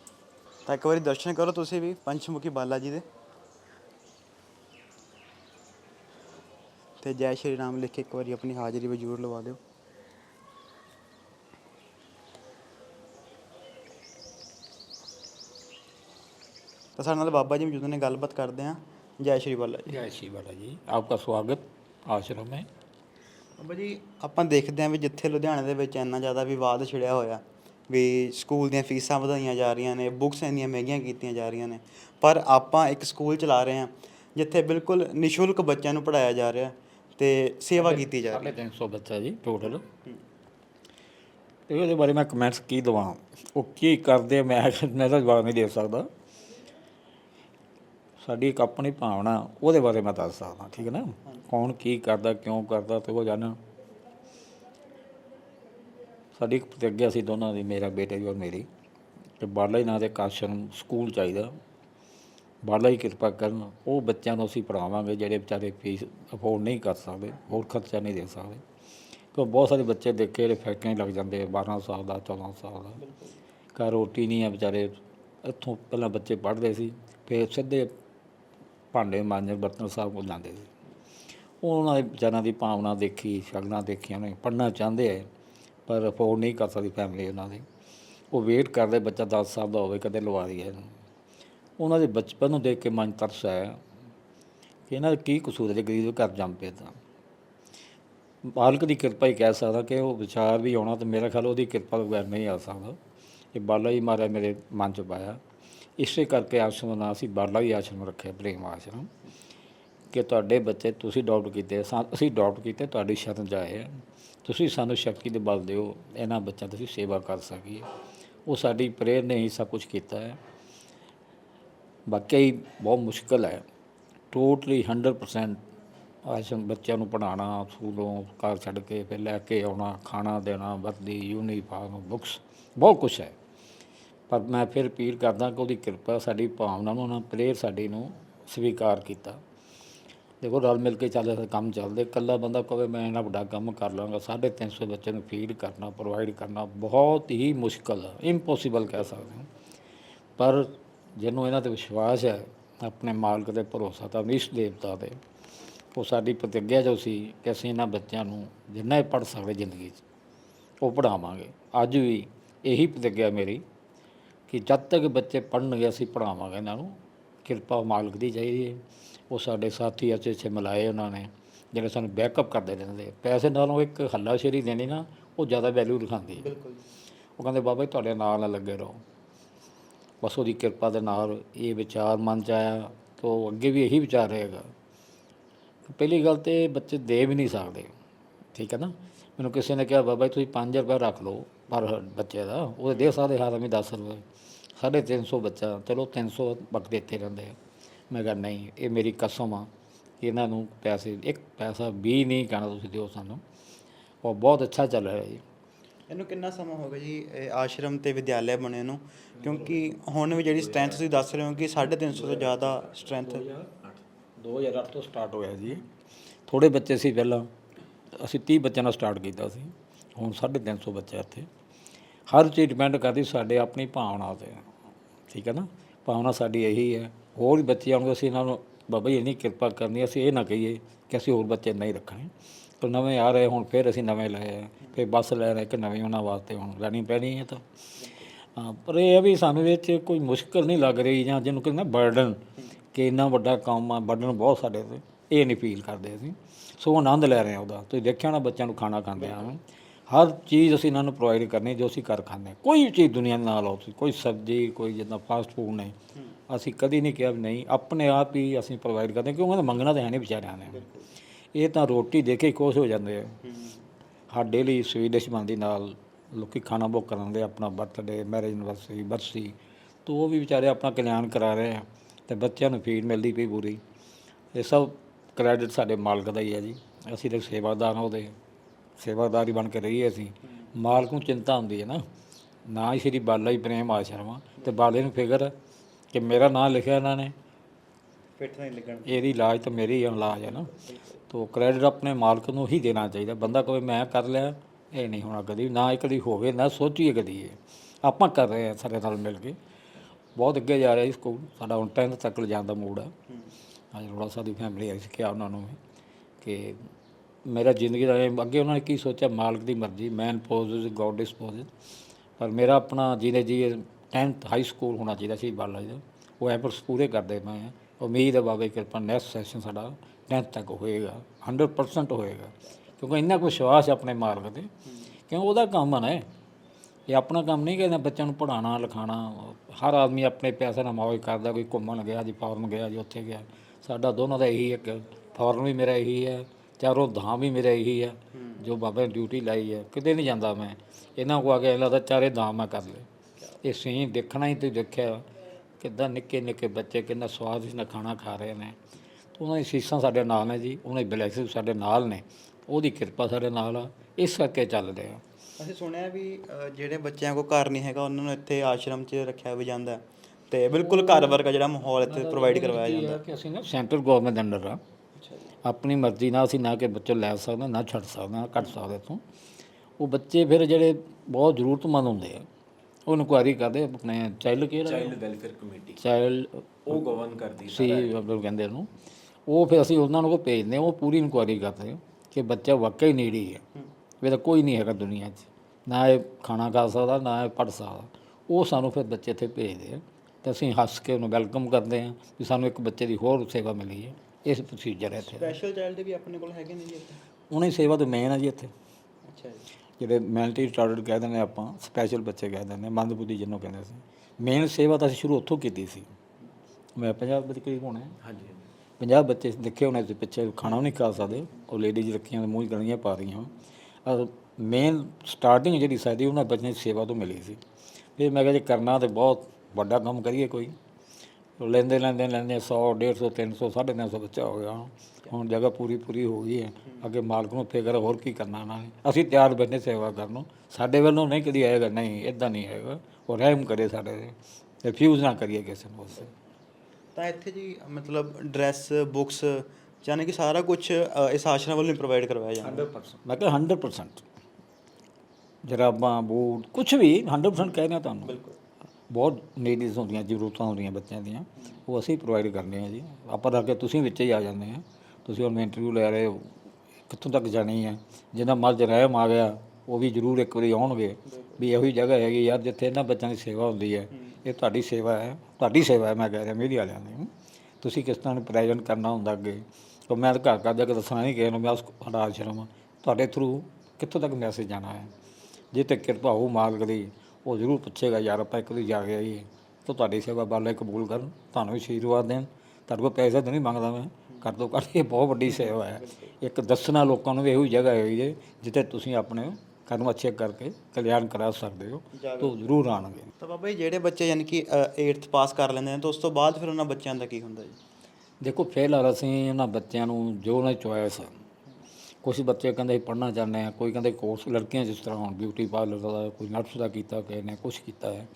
A: ਤਾਂ ਇੱਕ ਵਾਰੀ ਦਰਸ਼ਨ ਕਰੋ ਤੁਸੀਂ ਵੀ, ਪੰਚਮੁਖੀ ਬਾਲਾ ਜੀ ਦੇ ਤੇ ਜੈ ਸ਼੍ਰੀ ਰਾਮ ਲਿਖ ਕੇ ਇੱਕ ਵਾਰੀ ਆਪਣੀ ਹਾਜ਼ਰੀ ਵੀ ਜ਼ਰੂਰ ਲਵਾ ਦਿਓ। ਤਾਂ ਸਾਡੇ ਨਾਲ ਬਾਬਾ ਜੀ ਮੌਜੂਦ ਨੇ ਗੱਲਬਾਤ ਕਰਦੇ ਹਾਂ। ਜੈ ਸ਼੍ਰੀ ਬਾਲਾ ਜੀ।
B: ਜੈ ਸ਼੍ਰੀ ਬਾਲਾ ਜੀ। ਆਪਕਾ ਸਵਾਗਤ ਆਸ਼ਰਮ में
A: ਬਾਬਾ ਜੀ ਆਪਾਂ ਦੇਖਦੇ ਹਾਂ ਵੀ ਜਿੱਥੇ ਲੁਧਿਆਣੇ ਦੇ ਵਿੱਚ ਇੰਨਾ ਜ਼ਿਆਦਾ ਵਿਵਾਦ ਛਿੜਿਆ ਹੋਇਆ ਵੀ ਸਕੂਲ ਦੀਆਂ ਫੀਸਾਂ ਵਧਾਈਆਂ ਜਾ ਰਹੀਆਂ ਨੇ ਬੁੱਕਸ ਇੰਨੀਆਂ ਮਹਿੰਗੀਆਂ ਕੀਤੀਆਂ ਜਾ ਰਹੀਆਂ ਨੇ ਪਰ ਆਪਾਂ ਇੱਕ ਸਕੂਲ ਚਲਾ ਰਹੇ ਹਾਂ ਜਿੱਥੇ ਬਿਲਕੁਲ ਨਿਸ਼ੁਲਕ ਬੱਚਿਆਂ ਨੂੰ ਪੜਾਇਆ ਜਾ ਰਿਹਾ ਤੇ ਸੇਵਾ ਕੀਤੀ ਜਾ ਰਹੀ ਹੈ।
B: ਸਾਢੇ ਤਿੰਨ ਸੌ ਬੱਚਾ ਜੀ ਟੋਟਲ ਤੇ ਉਹਦੇ ਬਾਰੇ ਮੈਂ ਕਮੈਂਟਸ ਕੀ ਦਵਾਂ? ਉਹ ਕੀ ਕਰਦੇ ਆ, ਮੈਂ ਮੈਂ ਤਾਂ ਜਵਾਬ ਨਹੀਂ ਦੇ ਸਕਦਾ। ਸਾਡੀ ਇੱਕ ਆਪਣੀ ਭਾਵਨਾ, ਉਹਦੇ ਬਾਰੇ ਮੈਂ ਦੱਸ ਸਕਦਾ, ਠੀਕ ਹੈ ਨਾ? ਕੌਣ ਕੀ ਕਰਦਾ, ਕਿਉਂ ਕਰਦਾ ਤੇ ਉਹ ਜਾਣਨ। ਸਾਡੀ ਇੱਕ ਪ੍ਰਤਿੱਗਿਆ ਸੀ ਦੋਨਾਂ ਦੀ, ਮੇਰਾ ਬੇਟੇ ਦੀ ਔਰ ਮੇਰੀ। ਕਿ ਬਾਲਾ ਹੀ ਨਾਂ ਦੇ ਕਾਸ਼ਨ ਸਕੂਲ ਚਾਹੀਦਾ। ਬਾਲਾ ਹੀ ਕਿਰਪਾ ਕਰਨ, ਉਹ ਬੱਚਿਆਂ ਨੂੰ ਅਸੀਂ ਪੜਾਵਾਂਗੇ ਜਿਹੜੇ ਵਿਚਾਰੇ ਫੀਸ ਅਫੋਰਡ ਨਹੀਂ ਕਰ ਸਕਦੇ, ਹੋਰ ਖਰਚਾ ਨਹੀਂ ਦੇ ਸਕਦੇ। ਕਿਉਂ, ਬਹੁਤ ਸਾਰੇ ਬੱਚੇ ਦੇਖੇ, ਜਿਹੜੇ ਫੈਕਟਰੀਆਂ ਲੱਗ ਜਾਂਦੇ ਆ 12 ਸਾਲ ਦਾ 14 ਸਾਲ ਦਾ। ਘਰ ਰੋਟੀ ਨਹੀਂ ਹੈ ਵਿਚਾਰੇ, ਇੱਥੋਂ ਪਹਿਲਾਂ ਬੱਚੇ ਪੜ੍ਹਦੇ ਸੀ, ਫਿਰ ਸਿੱਧੇ ਭਾਂਡੇ ਮਾਂਜਣ, ਬਰਤਨ ਸਾਹਿਬ ਕੋਲ ਜਾਂਦੇ ਸੀ। ਉਹ ਉਹਨਾਂ ਦੇ ਵਿਚਾਰਾਂ ਦੀ ਭਾਵਨਾ ਦੇਖੀ, ਸ਼ਗਨਾਂ ਦੇਖੀਆਂ ਨੇ ਪੜ੍ਹਨਾ ਚਾਹੁੰਦੇ ਆ, ਪਰ ਅਫੋਰਡ ਨਹੀਂ ਕਰ ਸਕਦੀ ਫੈਮਿਲੀ ਉਹਨਾਂ ਦੀ। ਉਹ ਵੇਟ ਕਰਦੇ, ਬੱਚਾ 10 ਸਾਲ ਦਾ ਹੋਵੇ, ਕਦੇ ਲਵਾ ਦਈਏ ਇਹਨੂੰ। ਉਹਨਾਂ ਦੇ ਬਚਪਨ ਨੂੰ ਦੇਖ ਕੇ ਮਨ ਤਰਸ ਆਇਆ ਕਿ ਇਹਨਾਂ ਦਾ ਕੀ ਕਸੂਰ ਹੈ ਜੇ ਗਰੀਬ ਘਰ ਜੰਮ ਪਏ ਤਾਂ। ਮਾਲਕ ਦੀ ਕਿਰਪਾ ਹੀ ਕਹਿ ਸਕਦਾ ਕਿ ਉਹ ਵਿਚਾਰ ਵੀ ਆਉਣਾ ਤੇ ਮੇਰਾ ਖਿਆਲ ਉਹਦੀ ਕਿਰਪਾ ਤੋਂ ਬਗੈਰ ਨਹੀਂ ਆ ਸਕਦਾ। ਇਹ ਬਾਲਾ ਹੀ ਮਾਰਿਆ ਮੇਰੇ ਮਨ ਚ ਪਾਇਆ। ਇਸੇ ਕਰਕੇ ਆਸ਼ਰਮ ਦਾ ਨਾਂ ਅਸੀਂ ਬਾਲਾ ਵੀ ਆਸ਼ਰਮ ਰੱਖਿਆ, ਪ੍ਰੇਮ ਆਸ਼ਰਮ, ਕਿ ਤੁਹਾਡੇ ਬੱਚੇ ਤੁਸੀਂ ਅਡਾਪਟ ਕੀਤੇ, ਸਾ- ਅਸੀਂ ਅਡਾਪਟ ਕੀਤੇ, ਤੁਹਾਡੀ ਸ਼ਰਨ ਜਾਏ ਤੁਸੀਂ ਸਾਨੂੰ ਸ਼ਕਤੀ ਦੇ ਬਲ ਦਿਓ, ਇਹਨਾਂ ਬੱਚਿਆਂ ਦੀ ਅਸੀਂ ਸੇਵਾ ਕਰ ਸਕੀਏ। ਉਹ ਸਾਡੀ ਪ੍ਰੇਰ ਨੇ ਹੀ ਸਭ ਕੁਝ ਕੀਤਾ ਹੈ। ਵਾਕਈ ਬਹੁਤ ਮੁਸ਼ਕਲ ਹੈ। ਟੋਟਲੀ 100% ਆਸ਼ਰਮ ਬੱਚਿਆਂ ਨੂੰ ਪੜ੍ਹਾਉਣਾ, ਸਕੂਲੋਂ ਘਰ ਛੱਡ ਕੇ ਫਿਰ ਲੈ ਕੇ ਆਉਣਾ, ਖਾਣਾ ਦੇਣਾ, ਵਰਦੀ ਯੂਨੀਫਾਰਮ ਬੁੱਕਸ ਬਹੁਤ ਕੁਝ ਹੈ। ਪਰ ਮੈਂ ਫਿਰ ਅਪੀਲ ਕਰਦਾ ਕਿ ਉਹਦੀ ਕਿਰਪਾ ਸਾਡੀ ਭਾਵਨਾ ਨੂੰ, ਉਹਨਾਂ ਪ੍ਰੇਰ ਸਾਡੀ ਨੂੰ ਸਵੀਕਾਰ ਕੀਤਾ। ਦੇਖੋ ਰਲ ਮਿਲ ਕੇ ਚੱਲ ਕੰਮ ਚੱਲਦੇ, ਇਕੱਲਾ ਬੰਦਾ ਕਹੇ ਮੈਂ ਇਹਨਾਂ ਵੱਡਾ ਕੰਮ ਕਰ ਲਵਾਂਗਾ 350 ਬੱਚੇ ਨੂੰ ਫੀਡ ਕਰਨਾ ਪ੍ਰੋਵਾਈਡ ਕਰਨਾ ਬਹੁਤ ਹੀ ਮੁਸ਼ਕਲ ਹੈ ਇੰਪੋਸੀਬਲ ਕਹਿ ਸਕਦੇ ਹਾਂ। ਪਰ ਜਿਹਨੂੰ ਇਹਨਾਂ ਤੇ ਵਿਸ਼ਵਾਸ ਹੈ, ਆਪਣੇ ਮਾਲਕ ਤੇ ਭਰੋਸਾ ਤਾਂ ਇਸ਼ਟ ਦੇਵਤਾ ਤੇ, ਉਹ ਸਾਡੀ ਪ੍ਰਤਿੱਗਿਆ ਜੋ ਸੀ ਕਿ ਅਸੀਂ ਇਹਨਾਂ ਬੱਚਿਆਂ ਨੂੰ ਜਿੰਨਾ ਹੀ ਪੜ੍ਹ ਸਕਦੇ ਜ਼ਿੰਦਗੀ 'ਚ, ਉਹ ਪੜ੍ਹਾਵਾਂਗੇ। ਅੱਜ ਵੀ ਇਹੀ ਪ੍ਰਤਿੱਗਿਆ ਮੇਰੀ ਕਿ ਜਦ ਤੱਕ ਬੱਚੇ ਪੜ੍ਹਨਗੇ ਅਸੀਂ ਪੜ੍ਹਾਵਾਂਗੇ ਇਹਨਾਂ ਨੂੰ। ਕਿਰਪਾ ਮਾਲਕ ਦੀ ਚਾਹੀਦੀ ਹੈ ਉਹ ਸਾਡੇ ਸਾਥੀ ਅੱਛੇ ਅੱਛੇ ਮਿਲਾਏ ਉਹਨਾਂ ਨੇ ਜਿਹੜੇ ਸਾਨੂੰ ਬੈਕਅਪ ਕਰਦੇ ਰਹਿੰਦੇ। ਪੈਸੇ ਨਾਲੋਂ ਇੱਕ ਹੱਲਾਸ਼ੇਰੀ ਦੇਣੀ ਨਾ ਉਹ ਜ਼ਿਆਦਾ ਵੈਲਿਊ ਦਿਖਾਉਂਦੀ ਹੈ
A: ਬਿਲਕੁਲ
B: ਉਹ ਕਹਿੰਦੇ ਬਾਬਾ ਜੀ ਤੁਹਾਡੇ ਨਾਲ ਨਾ ਲੱਗੇ ਰਹੋ। ਬਸ ਉਹਦੀ ਕਿਰਪਾ ਦੇ ਨਾਲ ਇਹ ਵਿਚਾਰ ਮਨ ਚ ਆਇਆ ਤਾਂ ਉਹ ਅੱਗੇ ਵੀ ਇਹੀ ਵਿਚਾਰ ਰਹੇਗਾ। ਪਹਿਲੀ ਗੱਲ ਤੇ ਬੱਚੇ ਦੇ ਵੀ ਨਹੀਂ ਸਕਦੇ। ਠੀਕ ਹੈ ਨਾ? ਮੈਨੂੰ ਕਿਸੇ ਨੇ ਕਿਹਾ ਬਾਬਾ ਜੀ ਤੁਸੀਂ 5 ਰੁਪਏ ਰੱਖ ਲਓ ਪਰ ਬੱਚੇ ਦਾ। ਉਹ ਦੇ ਸਕਦੇ ਹਰ ਆਦਮੀ 10 ਰੁਪਏ। ਸਾਢੇ ਤਿੰਨ ਸੌ ਬੱਚਾ ਚਲੋ 300 ਬਕ ਦਿੱਤੇ ਰਹਿੰਦੇ ਆ। ਮੈਂ ਕਿਹਾ ਨਹੀਂ ਇਹ ਮੇਰੀ ਕਸਮ ਆ। ਕਿ ਇਹਨਾਂ ਨੂੰ ਪੈਸੇ ਇੱਕ ਪੈਸਾ ਵੀ ਨਹੀਂ ਕਹਿਣਾ ਤੁਸੀਂ ਦਿਓ ਸਾਨੂੰ। ਉਹ ਬਹੁਤ ਅੱਛਾ ਚੱਲ ਰਿਹਾ ਜੀ।
A: ਇਹਨੂੰ ਕਿੰਨਾ ਸਮਾਂ ਹੋ ਗਿਆ ਜੀ ਇਹ ਆਸ਼ਰਮ ਤੇ ਵਿਦਿਆਲਿਆ ਬਣੇ ਨੂੰ? ਕਿਉਂਕਿ ਹੁਣ ਵੀ ਜਿਹੜੀ ਸਟਰੈਂਥ ਤੁਸੀਂ ਦੱਸ ਰਹੇ ਹੋ ਕਿ 350 ਤੋਂ ਜ਼ਿਆਦਾ ਸਟਰੈਂਥ
B: 2008 ਤੋਂ ਸਟਾਰਟ ਹੋਇਆ ਜੀ। ਥੋੜੇ ਬੱਚੇ ਸੀ ਪਹਿਲਾਂ ਅਸੀਂ 30 ਬੱਚਿਆਂ ਨਾਲ ਸਟਾਰਟ ਕੀਤਾ ਸੀ। ਹੁਣ 350 ਬੱਚੇ ਇੱਥੇ। ਹਰ ਚੀਜ਼ ਡਿਪੈਂਡ ਕਰਦੀ ਸਾਡੇ ਆਪਣੀ ਭਾਵਨਾ ਤੇ। ਠੀਕ ਹੈ ਨਾ? ਭਾਵਨਾ ਸਾਡੀ ਇਹੀ ਹੈ। ਹੋਰ ਵੀ ਬੱਚੇ ਆਉਣਗੇ, ਅਸੀਂ ਇਹਨਾਂ ਨੂੰ, ਬਾਬਾ ਜੀ, ਇੰਨੀ ਕਿਰਪਾ ਕਰਨੀ ਅਸੀਂ ਇਹ ਨਾ ਕਹੀਏ ਕਿ ਅਸੀਂ ਹੋਰ ਬੱਚੇ ਨਹੀਂ ਰੱਖਣੇ। ਪਰ ਨਵੇਂ ਆ ਰਹੇ ਹੁਣ, ਫਿਰ ਅਸੀਂ ਨਵੇਂ ਲਏ ਆ। ਫਿਰ ਬੱਸ ਲੈ ਰਹੇ ਕਿ ਨਵੇਂ ਉਹਨਾਂ ਵਾਸਤੇ ਹੁਣ ਲੈਣੀ ਪੈਣੀ ਹੈ ਤਾਂ। ਹਾਂ, ਪਰ ਇਹ ਹੈ ਵੀ ਸਾਨੂੰ ਇਹ 'ਚ ਕੋਈ ਮੁਸ਼ਕਲ ਨਹੀਂ ਲੱਗ ਰਹੀ ਜਾਂ ਜਿਹਨੂੰ ਕਹਿੰਦੇ ਬਰਡਨ ਕਿ ਇੰਨਾ ਵੱਡਾ ਕੰਮ ਆ ਬਰਡਨ ਬਹੁਤ ਸਾਡੇ ਤੇ। ਇਹ ਨਹੀਂ ਫੀਲ ਕਰਦੇ ਅਸੀਂ। ਸੋ ਆਨੰਦ ਲੈ ਰਹੇ ਹਾਂ ਉਹਦਾ। ਤੁਸੀਂ ਦੇਖਿਆ ਨਾ ਬੱਚਿਆਂ ਨੂੰ ਖਾਣਾ ਖਾਂਦੇ ਆ। ਹਰ ਚੀਜ਼ ਅਸੀਂ ਇਹਨਾਂ ਨੂੰ ਪ੍ਰੋਵਾਈਡ ਕਰਨੀ ਜੋ ਅਸੀਂ ਘਰ ਖਾਂਦੇ ਹਾਂ। ਕੋਈ ਵੀ ਚੀਜ਼ ਦੁਨੀਆ ਦੇ ਨਾਲ ਆਓ ਤੁਸੀਂ ਕੋਈ ਸਬਜ਼ੀ ਕੋਈ ਜਿੱਦਾਂ ਫਾਸਟ ਫੂਡ ਨੇ ਅਸੀਂ ਕਦੀ ਨਹੀਂ ਕਿਹਾ ਵੀ ਨਹੀਂ ਆਪਣੇ ਆਪ ਹੀ ਅਸੀਂ ਪ੍ਰੋਵਾਈਡ ਕਰਦੇ ਹਾਂ, ਕਿਉਂਕਿ ਉਹਨਾਂ ਦਾ ਮੰਗਣਾ ਤਾਂ ਹੈ ਨਹੀਂ ਵਿਚਾਰਿਆਂ ਨੇ ਇਹ ਤਾਂ ਰੋਟੀ ਦੇ ਕੇ ਹੀ ਖੁਸ਼ ਹੋ ਜਾਂਦੇ ਆ। ਸਾਡੇ ਲਈ ਸਵੀਟ ਡਿਸ਼ ਬਣਦੀ ਨਾਲ ਲੋਕੀ ਖਾਣਾ ਬੁੱਕ ਕਰਾਉਂਦੇ ਆਪਣਾ ਬਰਥਡੇ ਮੈਰਿਜ ਐਨਵਰਸਰੀ ਬਰਸੀ ਤੋਂ ਉਹ ਵੀ ਵਿਚਾਰੇ ਆਪਣਾ ਕਲਿਆਣ ਕਰਾ ਰਹੇ ਆ ਤੇ ਬੱਚਿਆਂ ਨੂੰ ਫੀਡ ਮਿਲਦੀ ਪਈ ਪੂਰੀ। ਇਹ ਸਭ ਕ੍ਰੈਡਿਟ ਸਾਡੇ ਮਾਲਕ ਦਾ ਹੀ ਹੈ ਜੀ। ਅਸੀਂ ਤਾਂ ਸੇਵਾਦਾਰ ਹਾਂ ਉਹਦੇ। ਸੇਵਾਦਾਰੀ ਬਣ ਕੇ ਰਹੀਏ ਅਸੀਂ। ਮਾਲਕ ਨੂੰ ਚਿੰਤਾ ਹੁੰਦੀ ਹੈ ਨਾ। ਨਾ ਹੀ ਸ਼੍ਰੀ ਬਾਲਾ ਹੀ ਪ੍ਰੇਮ ਆਸ਼ਰਮ ਆ। ਤੇ ਬਾਲੇ ਨੂੰ ਫਿਕਰ ਕਿ ਮੇਰਾ ਨਾਂ ਲਿਖਿਆ ਇਹਨਾਂ ਨੇ।
A: ਫਿੱਟ ਨਹੀਂ ਲੱਗਣ
B: ਇਹਦੀ ਇਲਾਜ ਤਾਂ ਮੇਰੀ ਹੀ ਇਲਾਜ ਹੈ ਨਾ। ਤੋ ਕ੍ਰੈਡਿਟ ਆਪਣੇ ਮਾਲਕ ਨੂੰ ਹੀ ਦੇਣਾ ਚਾਹੀਦਾ। ਬੰਦਾ ਕਹੇ ਮੈਂ ਕਰ ਲਿਆ ਇਹ ਨਹੀਂ ਹੋਣਾ ਕਦੀ। ਨਾ ਇਹ ਕਦੀ ਹੋਵੇ ਨਾ ਸੋਚੀਏ ਕਦੀ ਇਹ। ਆਪਾਂ ਕਰ ਰਹੇ ਹਾਂ ਸਾਰੇ ਨਾਲ ਮਿਲ ਕੇ। ਬਹੁਤ ਅੱਗੇ ਜਾ ਰਿਹਾ ਜੀ ਸਕੂਲ। ਸਾਡਾ ਹੁਣ 10th ਤੱਕ ਲਿਜਾਣ ਦਾ ਮੂਡ ਆ। ਅੱਜ ਰੋੜਾ ਸਾਡੀ ਫੈਮਿਲੀ ਆਈ ਸੀ ਕਿਹਾ ਉਹਨਾਂ ਨੂੰ ਕਿ ਮੇਰਾ ਜ਼ਿੰਦਗੀ ਦਾ ਇਹ- ਅੱਗੇ ਉਹਨਾਂ ਨੇ ਕੀ ਸੋਚਿਆ? ਮਾਲਕ ਦੀ ਮਰਜ਼ੀ ਮੈਨ ਪੋਜ਼ਸ ਗੋਡ ਡਿਸਪੋਜ਼ਸ ਪਰ ਮੇਰਾ ਆਪਣਾ ਜਿਹਦੇ ਜੀ 10th ਹਾਈ ਸਕੂਲ ਹੋਣਾ ਚਾਹੀਦਾ ਸੀ, ਬਾਲਾ ਜੀ ਦਾ, ਉਹ ਐਫਰਟਸ ਪੂਰੇ ਕਰਦੇ ਪਏ ਹਾਂ ਉਮੀਦ ਹੈ ਬਾਬਾ ਜੀ ਕਿਰਪਾ ਨੈਕਸਟ ਸੈਸ਼ਨ ਸਾਡਾ 10th ਤੱਕ ਹੋਏਗਾ 100% ਹੋਏਗਾ। ਕਿਉਂਕਿ ਇੰਨਾ ਕੁ ਵਿਸ਼ਵਾਸ ਹੈ ਆਪਣੇ ਮਾਲਕ ਤੇ। ਕਿਉਂ? ਉਹਦਾ ਕੰਮ ਹੈ ਨਾ ਇਹ। ਇਹ ਆਪਣਾ ਕੰਮ ਨਹੀਂ ਕਹਿੰਦਾ ਬੱਚਿਆਂ ਨੂੰ ਪੜ੍ਹਾਉਣਾ, ਲਿਖਾਉਣਾ, ਹਰ ਆਦਮੀ ਆਪਣੇ ਪੈਸੇ ਨਾਲ ਮौज ਕਰਦਾ, ਕੋਈ ਘੁੰਮਣ ਗਿਆ, ਜੀ ਫੋਰਨ ਗਿਆ, ਜੀ ਉੱਥੇ ਗਿਆ। ਸਾਡਾ ਦੋਨਾਂ ਦਾ ਇਹੀ ਇੱਕ ਫੋਰਨ ਵੀ ਮੇਰਾ ਇਹੀ ਹੈ। ਚਾਰੋਂ ਧਾਮ ਵੀ ਮੇਰਾ ਇਹੀ ਹੈ ਜੋ ਬਾਬਾ ਨੇ ਡਿਊਟੀ ਲਾਈ ਹੈ ਕਿਤੇ ਨਹੀਂ ਜਾਂਦਾ ਮੈਂ। ਇਹਨਾਂ ਕੋ ਆ ਕੇ ਲੱਗਦਾ ਚਾਰੇ ਧਾਮ ਮੈਂ ਕਰ ਲਏ। ਇਹ ਸੀਨ ਦੇਖਣਾ ਹੀ ਤੇ ਦੇਖਿਆ ਕਿੱਦਾਂ ਨਿੱਕੇ ਨਿੱਕੇ ਬੱਚੇ ਕਿੰਨਾ ਸਵਾਦਿਸ਼ਟ ਨਾਲ ਖਾਣਾ ਖਾ ਰਹੇ ਨੇ। ਉਹਨਾਂ ਦੀ ਸੀਸਾਂ ਸਾਡੇ ਨਾਲ ਨੇ ਜੀ ਉਹਨਾਂ ਦੀ ਬਲੈਸਿੰਗ ਸਾਡੇ ਨਾਲ ਨੇ ਉਹਦੀ ਕਿਰਪਾ ਸਾਡੇ ਨਾਲ ਆ ਇਸ ਕਰਕੇ ਚੱਲਦੇ ਆ।
A: ਅਸੀਂ ਸੁਣਿਆ ਵੀ ਜਿਹੜੇ ਬੱਚਿਆਂ ਕੋ ਘਰ ਨਹੀਂ ਹੈਗਾ ਉਹਨਾਂ ਨੂੰ ਇੱਥੇ ਆਸ਼ਰਮ 'ਚ ਰੱਖਿਆ ਵੀ ਜਾਂਦਾ। ਤੇ ਬਿਲਕੁਲ ਘਰ ਵਰਗਾ ਜਿਹੜਾ ਮਾਹੌਲ ਇੱਥੇ ਪ੍ਰੋਵਾਈਡ ਕਰਵਾਇਆ ਜਾਂਦਾ।
B: ਕਿ ਅਸੀਂ ਨਾ ਸੈਂਟਰ ਗਵਰਨਮੈਂਟ ਅੰਡਰ ਆ। ਆਪਣੀ ਮਰਜ਼ੀ ਨਾਲ ਅਸੀਂ ਨਾ ਕਿ ਬੱਚੇ ਲੈ ਸਕਦੇ ਨਾ ਛੱਡ ਸਕਦੇ ਨਾ ਕੱਢ ਸਕਦੇ ਤੋਂ ਉਹ ਬੱਚੇ ਫਿਰ ਜਿਹੜੇ ਬਹੁਤ ਜ਼ਰੂਰਤਮੰਦ ਹੁੰਦੇ ਆ ਉਹ ਇਨਕੁਆਇਰੀ ਕਰਦੇ ਆਪਣੇ child care
C: child welfare committee
B: child
C: ਉਹ ਗਵਰਨ ਕਰਦੀ
B: ਸੀ ਮਤਲਬ ਕਹਿੰਦੇ ਉਹਨੂੰ। ਉਹ ਫਿਰ ਅਸੀਂ ਉਹਨਾਂ ਨੂੰ ਕੋ ਭੇਜਦੇ ਉਹ ਪੂਰੀ ਇਨਕੁਆਇਰੀ ਕਰਦੇ ਆ ਕਿ ਬੱਚਾ ਵਾਕਈ ਨੀਡੀ ਹੈ ਵੀ ਤਾਂ ਕੋਈ ਨਹੀਂ ਹੈਗਾ ਦੁਨੀਆ 'ਚ। ਨਾ ਇਹ ਖਾਣਾ ਖਾ ਸਕਦਾ ਨਾ ਇਹ ਪੜ੍ਹ ਸਕਦਾ। ਉਹ ਸਾਨੂੰ ਫਿਰ ਬੱਚੇ ਇੱਥੇ ਭੇਜਦੇ ਆ ਤੇ ਅਸੀਂ ਹੱਸ ਕੇ ਉਹਨੂੰ ਵੈਲਕਮ ਕਰਦੇ ਹਾਂ ਵੀ ਸਾਨੂੰ ਇੱਕ ਬੱਚੇ ਦੀ ਹੋਰ ਸੇਵਾ ਮਿਲੀ ਹੈ। ਇਸ ਪ੍ਰੋਸੀਜਰ ਹੈ ਇੱਥੇ
A: ਸਪੈਸ਼ਲ ਚਾਈਲਡ ਵੀ ਆਪਣੇ ਕੋਲ ਹੈਗੇ ਨੇ ਜੀ ਇੱਥੇ?
B: ਉਹਨਾਂ ਦੀ ਸੇਵਾ ਤਾਂ ਮੇਨ ਹੈ ਜੀ ਇੱਥੇ।
A: ਅੱਛਾ ਜੀ।
B: ਜਿਹੜੇ ਮੈਂਟਲੀ ਰਿਟਾਰਡਡ ਕਹਿ ਦਿੰਦੇ ਆਪਾਂ ਸਪੈਸ਼ਲ ਬੱਚੇ ਕਹਿ ਦਿੰਦੇ ਮੰਦਬੁੱਧੀ ਜਿਹਨੂੰ ਕਹਿੰਦੇ ਸੀ ਮੇਨ ਸੇਵਾ ਤਾਂ ਅਸੀਂ ਸ਼ੁਰੂ ਉੱਥੋਂ ਕੀਤੀ ਸੀ। ਮੈਂ ਪੰਜਾਬ ਵਿੱਚ ਕਰੀਬ ਹੋਣਾ ਹੈ
C: ਹਾਂਜੀ
B: 50 ਬੱਚੇ ਦੇਖੇ ਹੋਣੇ ਤੁਸੀਂ ਪਿੱਛੇ ਖਾਣਾ ਵੀ ਨਹੀਂ ਖਾ ਸਕਦੇ। ਉਹ ਲੇਡੀਜ਼ ਰੱਖੀਆਂ ਤੇ ਮੂੰਹ 'ਚ ਗਲੀਆਂ ਪਾ ਰਹੀਆਂ। ਔਰ ਮੇਨ ਸਟਾਰਟਿੰਗ ਜਿਹੜੀ ਸਾਡੀ ਉਹਨਾਂ ਬੱਚਿਆਂ ਦੀ ਸੇਵਾ ਤੋਂ ਮਿਲੀ ਸੀ। ਫਿਰ ਮੈਂ ਕਿਹਾ ਜੇ ਕਰਨਾ ਤੇ ਬਹੁਤ ਵੱਡਾ ਕੰਮ ਕਰੀਏ ਕੋਈ। ਲੈਂਦੇ ਲੈਂਦੇ ਲੈਂਦੇ 100 150 300 350 ਬੱਚਾ ਹੋ ਗਿਆ। ਹੁਣ ਜਗ੍ਹਾ ਪੂਰੀ ਪੂਰੀ ਹੋ ਗਈ ਹੈ। ਅੱਗੇ ਮਾਲਕ ਨੂੰ ਫਿਕਰ ਹੋਰ ਕੀ ਕਰਨਾ ਨੇ? ਅਸੀਂ ਤਿਆਰ ਬੈਠੇ ਸੇਵਾ ਕਰਨ ਨੂੰ। ਸਾਡੇ ਵੱਲੋਂ ਨਹੀਂ ਕਦੀ ਆਏਗਾ ਨਹੀਂ ਇਦਾਂ ਨਹੀਂ ਆਏਗਾ। ਉਹ ਰਹਿਮ ਕਰੇ ਸਾਡੇ ਤੇ। ਰਿਫਿਊਜ਼ ਨਾ ਕਰੀਏ ਕਿਸੇ ਨੂੰ ਉਸੇ
A: ਤਾਂ। ਇੱਥੇ ਜੀ ਮਤਲਬ ਡਰੈਸ ਬੁక్స్ ਯਾਨੀ ਕਿ ਸਾਰਾ ਕੁਝ ਇਸ ਆਸ਼ਰਮ ਵੱਲੋਂ ਪ੍ਰੋਵਾਈਡ ਕਰਵਾਇਆ ਜਾਂਦਾ।
B: 100% ਮੈਂ ਕਿਹਾ 100% ਜਰਾਬਾਂ ਬੂਟ ਕੁਝ ਵੀ 100% ਕਹਿ ਰਿਹਾ ਤੁਹਾਨੂੰ।
A: ਬਿਲਕੁਲ।
B: ਬਹੁਤ ਨੀਡੀਜ਼ ਹੁੰਦੀਆਂ, ਜ਼ਰੂਰਤਾਂ ਹੁੰਦੀਆਂ ਬੱਚਿਆਂ ਦੀਆਂ, ਉਹ ਅਸੀਂ ਪ੍ਰੋਵਾਈਡ ਕਰਨੇ ਆ ਜੀ। ਆਪਾਂ ਤਾਂ ਅੱਗੇ ਤੁਸੀਂ ਵਿੱਚ ਹੀ ਆ ਜਾਂਦੇ ਆ ਤੁਸੀਂ ਹੁਣ ਇੰਟਰਵਿਊ ਲੈ ਰਹੇ ਹੋ, ਕਿੱਥੋਂ ਤੱਕ ਜਾਣੀ ਹੈ? ਜਿੰਨਾ ਮਰਜ਼ ਰਹਿਮ ਆ ਗਿਆ, ਉਹ ਵੀ ਜ਼ਰੂਰ ਇੱਕ ਵਾਰੀ ਆਉਣਗੇ। ਵੀ ਇਹੋ ਹੀ ਜਗ੍ਹਾ ਹੈਗੀ ਯਾਰ, ਜਿੱਥੇ ਇਹਨਾਂ ਬੱਚਿਆਂ ਦੀ ਸੇਵਾ ਹੁੰਦੀ ਹੈ। ਇਹ ਤੁਹਾਡੀ ਸੇਵਾ ਹੈ, ਤੁਹਾਡੀ ਸੇਵਾ ਹੈ, ਮੈਂ ਕਹਿ ਰਿਹਾ ਮੀਡੀਆ ਵਾਲਿਆਂ ਦੀ। ਤੁਸੀਂ ਕਿਸ ਤਰ੍ਹਾਂ ਪ੍ਰੈਜ਼ੈਂਟ ਕਰਨਾ ਹੁੰਦਾ ਅੱਗੇ? ਤਾਂ ਮੈਂ ਤਾਂ ਘਰ ਘਰ ਜਾ ਕੇ ਦੱਸਣਾ ਨਹੀਂ ਕਿਸੇ ਨੂੰ, ਮੈਂ ਉਸ ਸਾਡਾ ਆਸ਼ਰਮ ਤੁਹਾਡੇ ਥਰੂ ਕਿੱਥੋਂ ਤੱਕ ਮੈਸੇਜ ਜਾਣਾ ਹੈ? ਜੇ ਤੇ ਕਿਰਪਾ ਹੋ ਮਾਲਕ ਦੀ ਉਹ ਜ਼ਰੂਰ ਪੁੱਛੇਗਾ ਯਾਰ ਆਪਾਂ ਇੱਕ ਵਾਰੀ ਜਾ ਕੇ ਆਈਏ ਤਾਂ ਤੁਹਾਡੀ ਸੇਵਾ ਬਾਲੇ ਕਬੂਲ ਕਰਨ ਤੁਹਾਨੂੰ ਵੀ ਆਸ਼ੀਰਵਾਦ ਦੇਣ। ਤੁਹਾਡੇ ਕੋਲ ਪੈਸੇ ਤਾਂ ਨਹੀਂ ਮੰਗਦਾ ਮੈਂ। ਕਰ ਦੋ ਕਰ ਇਹ ਬਹੁਤ ਵੱਡੀ ਸੇਵਾ ਹੈ। ਇੱਕ ਦੱਸਣਾ ਲੋਕਾਂ ਨੂੰ ਵੀ ਇਹੋ ਜਗ੍ਹਾ ਹੈ ਜਿੱਥੇ ਤੁਸੀਂ ਆਪਣੇ ਕਰਮ ਅੱਛੇ ਕਰਕੇ ਕਲਿਆਣ ਕਰਾ ਸਕਦੇ ਹੋ। ਤਾਂ ਜ਼ਰੂਰ ਆਣਗੇ
A: ਤਾਂ ਬਾਬਾ ਜੀ ਜਿਹੜੇ ਬੱਚੇ ਯਾਨੀ ਕਿ 8th ਪਾਸ ਕਰ ਲੈਂਦੇ ਨੇ ਤਾਂ ਉਸ ਤੋਂ ਬਾਅਦ ਫਿਰ ਉਹਨਾਂ ਬੱਚਿਆਂ ਦਾ ਕੀ ਹੁੰਦਾ ਜੀ?
B: ਦੇਖੋ ਫਿਲਹਾਲ ਅਸੀਂ ਉਹਨਾਂ ਬੱਚਿਆਂ ਨੂੰ ਜੋ ਉਹਨਾਂ ਚੋਇਸ ਹੈ ਕੁਝ ਬੱਚੇ ਕਹਿੰਦੇ ਪੜ੍ਹਨਾ ਚਾਹੁੰਦੇ ਆ ਕੋਈ ਕਹਿੰਦੇ ਕੋਰਸ ਲੜਕੀਆਂ ਜਿਸ ਤਰ੍ਹਾਂ ਹੁਣ ਬਿਊਟੀ ਪਾਰਲਰ ਦਾ, ਕੋਈ ਨਰਸ ਦਾ ਕੀਤਾ, ਕਿਸੇ ਨੇ ਕੁਝ ਕੀਤਾ ਹੈ।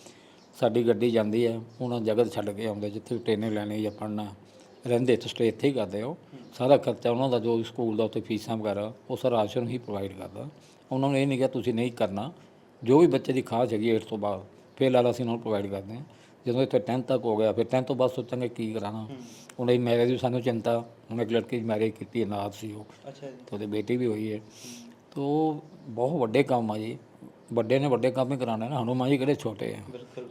B: ਸਾਡੀ ਗੱਡੀ ਜਾਂਦੀ ਹੈ ਉਹਨਾਂ ਜਗਤ ਛੱਡ ਕੇ ਆਉਂਦੇ, ਜਿੱਥੇ ਟ੍ਰੇਨਿੰਗ ਲੈਣੀ ਜਾਂ ਪੜ੍ਹਨਾ ਰਹਿੰਦੇ ਤੇ ਸਟੇ ਇੱਥੇ ਹੀ ਕਰਦੇ ਹੋ ਸਾਰਾ ਖਰਚਾ ਉਹਨਾਂ ਦਾ, ਜੋ ਸਕੂਲ ਦਾ, ਉੱਥੇ ਫੀਸਾਂ ਵਗੈਰਾ, ਉਹ ਸਾਰਾ ਆਸ਼ਰਮ ਹੀ ਪ੍ਰੋਵਾਈਡ ਕਰਦਾ। ਉਹਨਾਂ ਨੂੰ ਇਹ ਨਹੀਂ ਕਿਹਾ, ਤੁਸੀਂ ਨਹੀਂ ਕਰਨਾ। ਜੋ ਵੀ ਬੱਚੇ ਦੀ ਖਾਸ ਹੈਗੀ 8 ਤੋਂ ਬਾਅਦ। ਫਿਰ ਫਿਲਹਾਲ ਅਸੀਂ ਉਹਨਾਂ ਨੂੰ ਪ੍ਰੋਵਾਈਡ ਕਰਦੇ ਹਾਂ। ਜਦੋਂ ਇੱਥੇ 10th ਤੱਕ ਹੋ ਗਿਆ ਫਿਰ 10th ਤੋਂ ਬਾਅਦ ਸੋਚਾਂਗੇ ਕੀ ਕਰਾਂਗਾ। ਹੁਣ ਇਹ ਮੈਰਿਜ ਦੀ ਸਾਨੂੰ ਚਿੰਤਾ ਹੁਣ ਇੱਕ ਲੜਕੀ ਦੀ ਮੈਰਿਜ ਕੀਤੀ ਹੈ ਨਾਥ ਸੀ ਉਹ।
A: ਅੱਛਾ ਜੀ।
B: ਤੇ ਉਹਦੀ ਬੇਟੀ ਵੀ ਹੋਈ ਹੈ। ਤੋ ਬਹੁਤ ਵੱਡੇ ਕੰਮ ਆ ਜੀ। ਵੱਡੇ ਨੇ ਵੱਡੇ ਕੰਮ ਹੀ ਕਰਾਣੇ ਨਾ ਹਨੂਮਾਨ ਜੀ ਕਿਹੜੇ ਛੋਟੇ ਆ।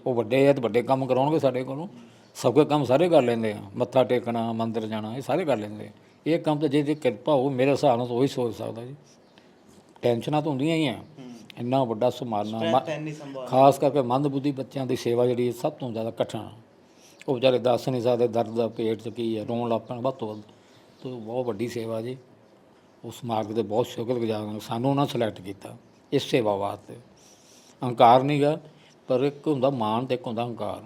B: ਉਹ ਵੱਡੇ ਆ ਤੇ ਵੱਡੇ ਕੰਮ ਕਰਾਉਣਗੇ ਸਾਡੇ ਕੋਲੋਂ। ਸਭ ਕੇ ਕੰਮ ਸਾਰੇ ਕਰ ਲੈਂਦੇ ਆ। ਮੱਥਾ ਟੇਕਣਾ ਮੰਦਿਰ ਜਾਣਾ ਇਹ ਸਾਰੇ ਕਰ ਲੈਂਦੇ ਆ। ਇਹ ਕੰਮ ਤਾਂ ਜੇ ਜੇ ਕਿਰਪਾ ਹੋ ਮੇਰੇ ਹਿਸਾਬ ਨਾਲ ਤਾਂ ਉਹੀ ਸੋਚ ਸਕਦਾ ਜੀ। ਟੈਨਸ਼ਨਾਂ ਤਾਂ ਹੁੰਦੀਆਂ ਹੀ ਆ। ਇੰਨਾ ਵੱਡਾ ਸੰਭਾਲਣਾ ਖਾਸ ਕਰਕੇ ਮੰਦਬੁੱਧੀ ਬੱਚਿਆਂ ਦੀ ਸੇਵਾ ਜਿਹੜੀ ਹੈ ਸਭ ਤੋਂ ਜ਼ਿਆਦਾ ਕਠਿਨ ਉਹ ਵਿਚਾਰੇ ਦੱਸ ਨਹੀਂ ਸਕਦੇ ਦਰਦ ਦਾ ਪੇਟ 'ਚ ਕੀ ਹੈ ਰੋਣ ਲੱਗ ਪੈਣ ਵੱਧ ਤੋਂ ਵੱਧ। ਤੋ ਬਹੁਤ ਵੱਡੀ ਸੇਵਾ ਜੀ। ਉਸ ਮਾਰਗ ਦੇ ਬਹੁਤ ਸ਼ੁਕਰਗੁਜ਼ਾਰ ਹਾਂ। ਸਾਨੂੰ ਉਹਨਾਂ ਸਿਲੈਕਟ ਕੀਤਾ ਇਸ ਸੇਵਾ ਵਾਸਤੇ। ਹੰਕਾਰ ਨਹੀਂਗਾ ਪਰ ਇੱਕ ਹੁੰਦਾ ਮਾਣ ਤੇ ਇੱਕ ਹੁੰਦਾ ਹੰਕਾਰ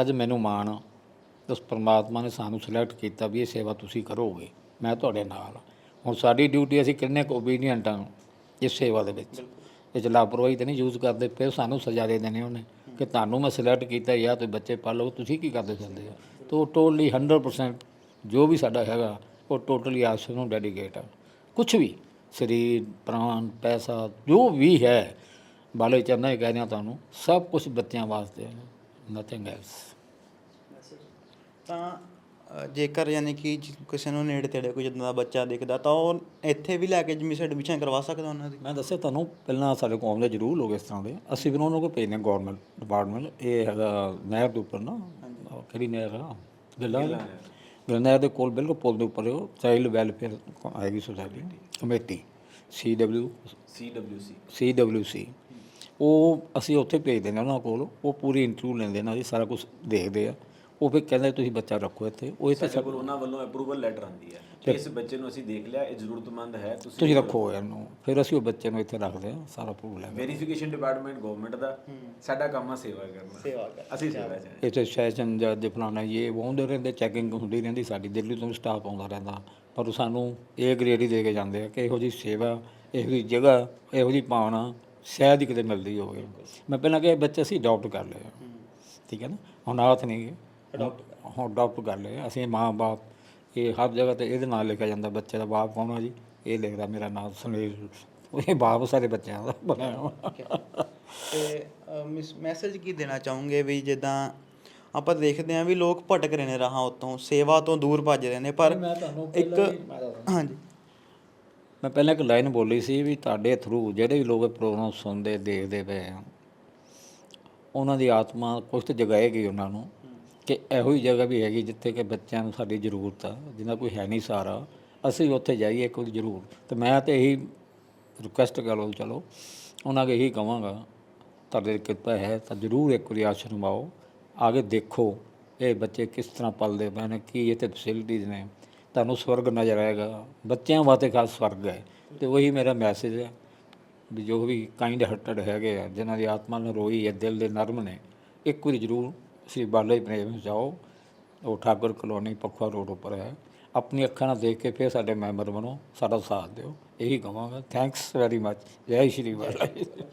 B: ਅੱਜ ਮੈਨੂੰ ਮਾਣ ਆ। ਉਸ ਪਰਮਾਤਮਾ ਨੇ ਸਾਨੂੰ ਸਿਲੈਕਟ ਕੀਤਾ ਵੀ ਇਹ ਸੇਵਾ ਤੁਸੀਂ ਕਰੋਗੇ ਮੈਂ ਤੁਹਾਡੇ ਨਾਲ ਹਾਂ। ਹੁਣ ਸਾਡੀ ਡਿਊਟੀ ਅਸੀਂ ਕਿੰਨੇ ਕੁ ਓਬੀਡੀਐਂਟ ਹਾਂ ਇਸ ਸੇਵਾ ਦੇ ਵਿੱਚ। ਇਹ 'ਚ ਲਾਪਰਵਾਹੀ ਤਾਂ ਨਹੀਂ ਯੂਜ਼ ਕਰਦੇ, ਫਿਰ ਸਾਨੂੰ ਸਜ਼ਾ ਦੇ ਦੇਣੀ ਉਹਨੇ ਕਿ ਤੁਹਾਨੂੰ ਮੈਂ ਸਿਲੈਕਟ ਕੀਤਾ ਜਾਂ ਤੁਸੀਂ ਬੱਚੇ ਪੜ੍ਹ ਲਓ, ਤੁਸੀਂ ਕੀ ਕਰਦੇ ਫਿਰਦੇ ਹੋ? ਤੋ ਟੋਟਲੀ 100% ਜੋ ਵੀ ਸਾਡਾ ਹੈਗਾ, ਉਹ ਟੋਟਲੀ ਆਸ਼ਰਮ ਨੂੰ ਡੈਡੀਕੇਟ ਆ। ਕੁਝ ਵੀ, ਸਰੀਰ, ਪ੍ਰਾਣ, ਪੈਸਾ, ਜੋ ਵੀ ਹੈ, ਬਾਲੇ ਚਰਨਾਂ ਹੀ ਕਹਿ ਰਿਹਾ ਤੁਹਾਨੂੰ, ਸਭ ਕੁਝ ਬੱਚਿਆਂ ਵਾਸਤੇ ਨਥਿੰਗ ਐਲਸ
A: ਤਾਂ ਜੇਕਰ ਯਾਨੀ ਕਿ ਕਿਸੇ ਨੂੰ ਨੇੜੇ ਤੇੜੇ ਕੋਈ ਜਿੱਦਾਂ ਦਾ ਬੱਚਾ ਦਿਖਦਾ ਤਾਂ ਉਹ ਇੱਥੇ ਵੀ ਲੈ ਕੇ ਜਿਵੇਂ ਐਡਮਿਸ਼ਨ ਕਰਵਾ ਸਕਦਾ ਉਹਨਾਂ ਦੀ।
B: ਮੈਂ ਦੱਸਿਆ ਤੁਹਾਨੂੰ ਪਹਿਲਾਂ ਸਾਡੇ ਕੋਲ ਆਉਂਦੇ ਜ਼ਰੂਰ ਲੋਕ ਇਸ ਤਰ੍ਹਾਂ ਦੇ। ਅਸੀਂ ਵੀ ਉਹਨਾਂ ਕੋਲ ਭੇਜਦੇ ਗਵਰਨਮੈਂਟ ਡਿਪਾਰਟਮੈਂਟ ਇਹ ਹੈਗਾ ਨਹਿਰ ਦੇ ਉੱਪਰ ਨਾ। ਕਿਹੜੀ ਨਹਿਰ ਆ? ਗਿੱਲਾ ਗਿੱਲਾ ਨਹਿਰ। ਦੇ ਕੋਲ ਬਿਲਕੁਲ ਪੁਲ ਦੇ ਉੱਪਰ ਉਹ ਚਾਈਲਡ ਵੈਲਫੇਅਰ ਆਏਗੀ society committee. C W
C: CWC
B: C W C ਉਹ ਅਸੀਂ ਉੱਥੇ ਭੇਜ ਦਿੰਦੇ ਹਾਂ ਉਹਨਾਂ ਕੋਲ। ਉਹ ਪੂਰੀ ਇੰਟਰਵਿਊ ਲੈਂਦੇ ਦੀ ਸਾਰਾ ਕੁਝ ਦੇਖਦੇ ਆ। ਉਹ ਫਿਰ ਕਹਿੰਦੇ ਤੁਸੀਂ ਬੱਚਾ ਰੱਖੋ ਇੱਥੇ। ਉਹ ਇੱਥੇ
C: ਸਾਡੇ ਕੋਲ ਉਹਨਾਂ ਵੱਲੋਂ ਅਪਰੂਵਲ ਲੈਟਰ ਆਂਦੀ ਹੈ। ਕਿ ਇਸ ਬੱਚੇ ਨੂੰ ਅਸੀਂ ਦੇਖ ਲਿਆ ਇਹ ਜ਼ਰੂਰਤਮੰਦ ਹੈ ਤੁਸੀਂ
B: ਤੁਸੀਂ ਰੱਖੋ ਇਹਨੂੰ। ਫਿਰ ਅਸੀਂ ਉਹ ਬੱਚੇ ਨੂੰ ਇੱਥੇ ਰੱਖਦੇ ਆ ਸਾਰਾ ਪ੍ਰੂਫ ਲੈ ਕੇ
C: ਵੈਰੀਫਿਕੇਸ਼ਨ ਡਿਪਾਰਟਮੈਂਟ ਗਵਰਨਮੈਂਟ ਦਾ। ਸਾਡਾ ਕੰਮ ਆ ਸੇਵਾ ਕਰਨਾ। ਸੇਵਾ ਕਰ ਅਸੀਂ ਸੇਵਾ ਚ
B: ਇੱਥੇ ਸੈਸ਼ਨ ਜੱਜ ਫਲਾਣਾ ਇਹ ਉਹ ਆਉਂਦੇ ਰਹਿੰਦੇ ਚੈਕਿੰਗ ਹੁੰਦੀ ਰਹਿੰਦੀ ਸਾਡੀ। ਦਿੱਲੀ ਤੋਂ ਸਟਾਫ ਆਉਂਦਾ ਰਹਿੰਦਾ। ਪਰ ਉਹ ਸਾਨੂੰ ਇਹ ਗ੍ਰੇਡ ਹੀ ਦੇ ਕੇ ਜਾਂਦੇ ਆ ਕਿ ਇਹੋ ਜੀ ਸੇਵਾ ਇਹੋ ਜੀ ਜਗ੍ਹਾ ਇਹੋ ਜੀ ਭਾਵਨਾ ਸ਼ਾਇਦ ਹੀ ਕਿਤੇ ਮਿਲਦੀ ਹੋਵੇ। ਮੈਂ ਪਹਿਲਾਂ ਕਿ ਇਹ ਬੱਚੇ ਅਸੀਂ ਅਡਾਪਟ ਕਰ ਲਏ। ਠੀਕ ਹੈ ਨਾ? ਹੁਣ ਆਤ ਨਹੀਂ। ਗੇ ਹੁਣ ਅਡਾਪਟ ਕਰ ਲਏ। ਅਸੀਂ ਮਾਂ ਬਾਪ ਇਹ ਹਰ ਜਗ੍ਹਾ ਤੇ ਇਹਦੇ ਨਾਲ ਲਿਖਿਆ ਜਾਂਦਾ ਬੱਚੇ ਦਾ ਬਾਪ ਕੌਣ ਆ ਜੀ? ਇਹ ਲਿਖਦਾ ਮੇਰਾ ਨਾਮ ਸੁਨੀਲ। ਇਹ ਬਾਪ ਸਾਰੇ ਬੱਚਿਆਂ ਦਾ ਬਣਿਆ ਹੋਇਆ।
A: ਤੇ ਮੈਸੇਜ ਕੀ ਦੇਣਾ ਚਾਹੋਗੇ ਵੀ ਜਿੱਦਾਂ ਆਪਾਂ ਦੇਖਦੇ ਆਂ ਵੀ ਲੋਕ ਭਟਕ ਰਹੇ ਨੇ ਰਾਹਾਂ ਉਤੋਂ ਸੇਵਾ ਤੋਂ ਦੂਰ ਭੱਜ ਰਹੇ ਨੇ ਪਰ ਇੱਕ ਹਾਂਜੀ।
B: ਮੈਂ ਪਹਿਲਾਂ ਇੱਕ ਲਾਈਨ ਬੋਲੀ ਸੀ ਵੀ ਤੁਹਾਡੇ ਥਰੂ ਜਿਹੜੇ ਵੀ ਲੋਕ ਪ੍ਰੋਗਰਾਮ ਸੁਣਦੇ ਦੇਖਦੇ ਪਏ ਆ ਉਹਨਾਂ ਦੀ ਆਤਮਾ ਕੁਝ ਤੇ ਜਗਾਏਗੀ ਉਹਨਾਂ ਨੂੰ। ਕਿ ਇਹੋ ਹੀ ਜਗ੍ਹਾ ਵੀ ਹੈਗੀ ਜਿੱਥੇ ਕਿ ਬੱਚਿਆਂ ਨੂੰ ਸਾਡੀ ਜ਼ਰੂਰਤ ਆ, ਜਿੰਨਾ ਕੋਈ ਹੈ ਨਹੀਂ ਸਾਰਾ, ਅਸੀਂ ਉੱਥੇ ਜਾਈਏ ਕੋਈ ਜ਼ਰੂਰ। ਤੇ ਮੈਂ ਤੇ ਇਹੀ ਰਿਕੁਐਸਟ ਕਰੋ ਚਲੋ, ਉਹਨਾਂ ਅੱਗੇ ਇਹੀ ਕਹਾਂਗਾ ਤੁਹਾਡੇ ਕਿਰਪਾ ਹੈ, ਤਾਂ ਜ਼ਰੂਰ ਇੱਕ ਵਾਰੀ ਆਸ਼ਰਮ ਆਓ, ਆਗੇ ਦੇਖੋ ਇਹ ਬੱਚੇ ਕਿਸ ਤਰ੍ਹਾਂ ਪਲਦੇ ਪਏ ਨੇ, ਕੀ ਇੱਥੇ ਫੈਸਿਲਿਟੀਜ਼ ਨੇ, ਤੁਹਾਨੂੰ ਸਵਰਗ ਨਜ਼ਰ ਆਏਗਾ, ਬੱਚਿਆਂ ਵਾਸਤੇ ਖਾਸ ਸਵਰਗ ਹੈ, ਤੇ ਉਹੀ ਮੇਰਾ ਮੈਸੇਜ ਹੈ, ਵੀ ਜੋ ਵੀ ਕਾਈਂਡ ਹਾਰਟਡ ਹੈਗੇ ਆ, ਜਿਨ੍ਹਾਂ ਦੀ ਆਤਮਾ ਨਰੋਈ ਹੈ, ਦਿਲ ਦੇ ਨਰਮ ਨੇ, ਇੱਕ ਵਾਰੀ ਜ਼ਰੂਰ ਸ੍ਰੀ ਬਾਲਾ ਜੀ ਪ੍ਰੇਮ ਜਾਓ, ਉਹ ਠਾਕੁਰ ਕਲੋਨੀ ਪਖਵਾ ਰੋਡ ਉੱਪਰ ਹੈ। ਆਪਣੀ ਅੱਖਾਂ ਨਾਲ ਦੇਖ ਕੇ ਫਿਰ ਸਾਡੇ ਮੈਂਬਰ ਬਣੋ, ਸਾਡਾ ਸਾਥ ਦਿਓ, ਇਹੀ ਕਹਾਂਗਾ। ਥੈਂਕਸ ਵੈਰੀ ਮੱਚ ਜੈ ਸ਼੍ਰੀ ਬਾਲਾ